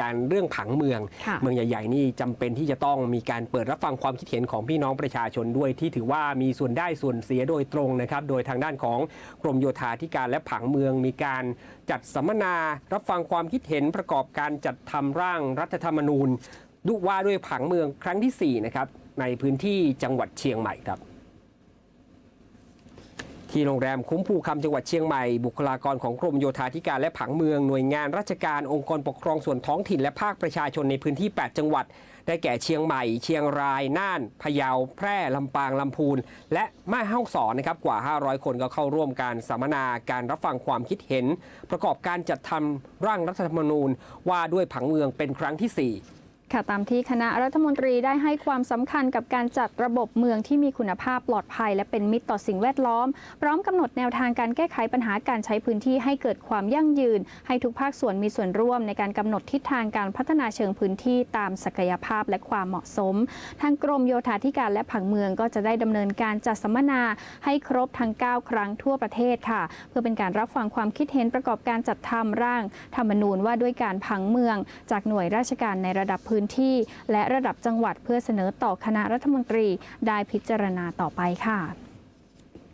การเรื่องผังเมืองค่ะเมืองใหญ่ ๆ นี่จำเป็นที่จะต้องมีการเปิดรับฟังความคิดเห็นของพี่น้องประชาชนด้วยที่ถือว่ามีส่วนได้ส่วนเสียโดยตรงนะครับ โดยทางด้านของกรมโยธาธิการและผังเมือง มีการจัดสัมมนารับฟังความคิดเห็นประกอบการจัดทำร่างรัฐธรรมนูญดุว่าด้วยผังเมืองครั้งที่4นะครับในพื้นที่จังหวัดเชียงใหม่ครับ ที่โรงแรมคุ้มภูคำจังหวัดเชียงใหม่ บุคลากรของกรมโยธาธิการและผังเมืองหน่วยงานราชการองค์กรปกครองส่วนท้องถิ่นและภาคประชาชนในพื้นที่ 8 จังหวัด ได้แก่เชียงใหม่ เชียงราย น่าน พะเยา แพร่ ลำปาง ลำพูน และแม่ฮ่องสอนนะครับกว่า 500 คนก็เข้าร่วมการสัมมนาการรับฟังความคิดเห็น ประกอบการจัดทำร่างรัฐธรรมนูญว่าด้วยผังเมืองเป็นครั้งที่ 4 ค่ะตามที่คณะรัฐมนตรีได้ให้ความสำคัญกับการจัดระบบเมืองที่มีคุณภาพปลอดภัย และเป็นมิตรต่อสิ่งแวดล้อม พร้อมกำหนดแนวทางการแก้ไขปัญหาการใช้พื้นที่ให้เกิดความยั่งยืน ให้ทุกภาคส่วนมีส่วนร่วมในการกำหนดทิศทางการพัฒนาเชิงพื้นที่ตามศักยภาพและความเหมาะสม ทางกรมโยธาธิการและผังเมืองก็จะได้ดำเนินการจัดสัมมนาให้ครบทั้ง 9 ครั้งทั่วประเทศค่ะ เพื่อเป็นการรับฟังความคิดเห็นประกอบการจัดทำร่างธรรมนูญว่าด้วยการผังเมือง จากหน่วยราชการในระดับพื้นพื้นที่ และระดับจังหวัดเพื่อเสนอต่อคณะรัฐมนตรีได้พิจารณาต่อไปค่ะ